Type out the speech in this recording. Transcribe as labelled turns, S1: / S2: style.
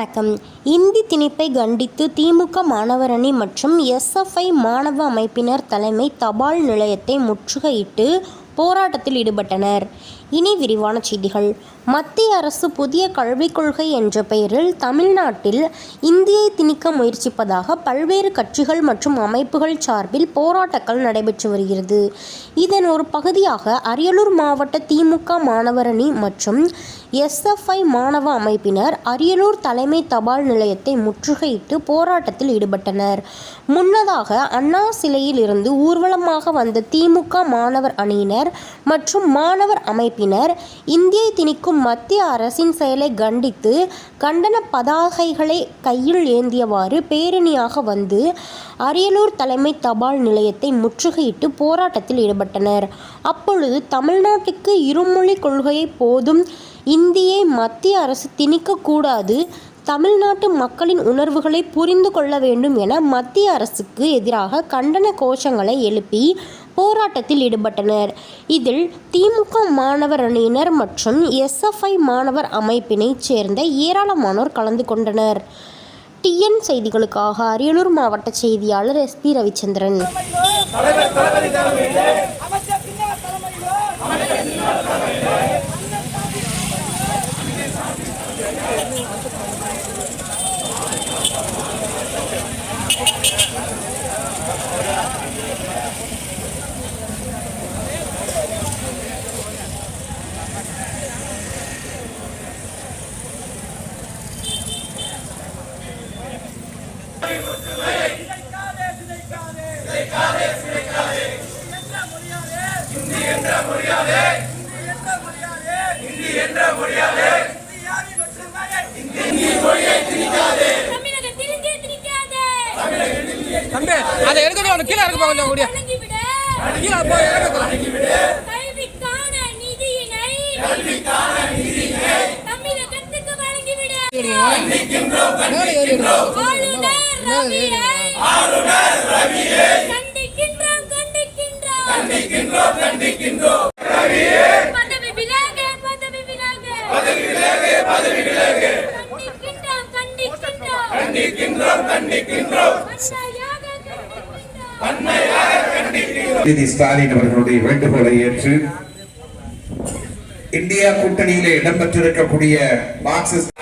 S1: வணக்கம். இந்தி திணிப்பை கண்டித்து திமுக மாணவரணி மற்றும் எஸ்எஃப்ஐ மாணவ அமைப்பினர் தலைமை தபால் நிலையத்தை முற்றுகையிட்டு போராட்டத்தில் ஈடுபட்டனர். இனி விரிவான செய்திகள். மத்திய அரசு புதிய கல்விக் கொள்கை என்ற பெயரில் தமிழ்நாட்டில் இந்தியை திணிக்க முயற்சிப்பதாக பல்வேறு கட்சிகள் மற்றும் அமைப்புகள் சார்பில் போராட்டங்கள் நடைபெற்று வருகிறது. இதன் ஒரு பகுதியாக அரியலூர் மாவட்ட திமுக மாணவரணி மற்றும் எஸ்எஃப்ஐ மாணவ அமைப்பினர் அரியலூர் தலைமை தபால் நிலையத்தை முற்றுகையிட்டு போராட்டத்தில் ஈடுபட்டனர். முன்னதாக அண்ணா சிலையில் இருந்து ஊர்வலமாக வந்த திமுக மாணவர் அணியினர் மற்றும் மாணவர் தரப்பினர் இந்தியை திணிக்கும் மத்திய அரசின் செயலை கண்டித்து கண்டன பதாகைகளை கையில் ஏந்தியவாறு பேரணியாக வந்து அரியலூர் தலைமை தபால் நிலையத்தை முற்றுகையிட்டு போராட்டத்தில் ஈடுபட்டனர். அப்பொழுது தமிழ்நாட்டுக்கு இருமொழி கொள்கையை போதும் இந்தியை மத்திய அரசு திணிக்கக்கூடாது தமிழ்நாட்டு மக்களின் உணர்வுகளை புரிந்து கொள்ள வேண்டும் என மத்திய அரசுக்கு எதிராக கண்டன கோஷங்களை எழுப்பி போராட்டத்தில் ஈடுபட்டனர். இதில் திமுக மாணவர் அணியினர் மற்றும் எஸ்எஃப்ஐ மாணவர் அமைப்பினைச் சேர்ந்த ஏராளமானோர் கலந்து கொண்டனர். டிஎன் செய்திகளுக்காக அரியலூர் மாவட்ட செய்தியாளர்
S2: எஸ் பி ரவிச்சந்திரன். சிதைக்காதே சிதைக்காதே சிதைக்காதே சிதைக்காதே இந்தி என்ற மொழியாதே
S3: அதை எடுக்கணும் அவனை கீழே இறக்க கொஞ்சம் முடியும்
S4: வழங்கிவிடு.
S3: கீழே
S4: ரவியை கண்டிக்கின்றோம், கண்டிக்கின்றோம். பதவி விலகு, பதவி விலகு. கண்டிக்கின்றோம், கண்டிக்கின்றோம். வன்மையாக கண்டிக்கின்றோம்.
S5: ஸ்டாலின் அவர்களுடைய வேண்டுகோளை ஏற்று இந்தியா கூட்டணியிலே இடம்பெற்றிருக்கக்கூடிய மார்க்சிஸ்ட்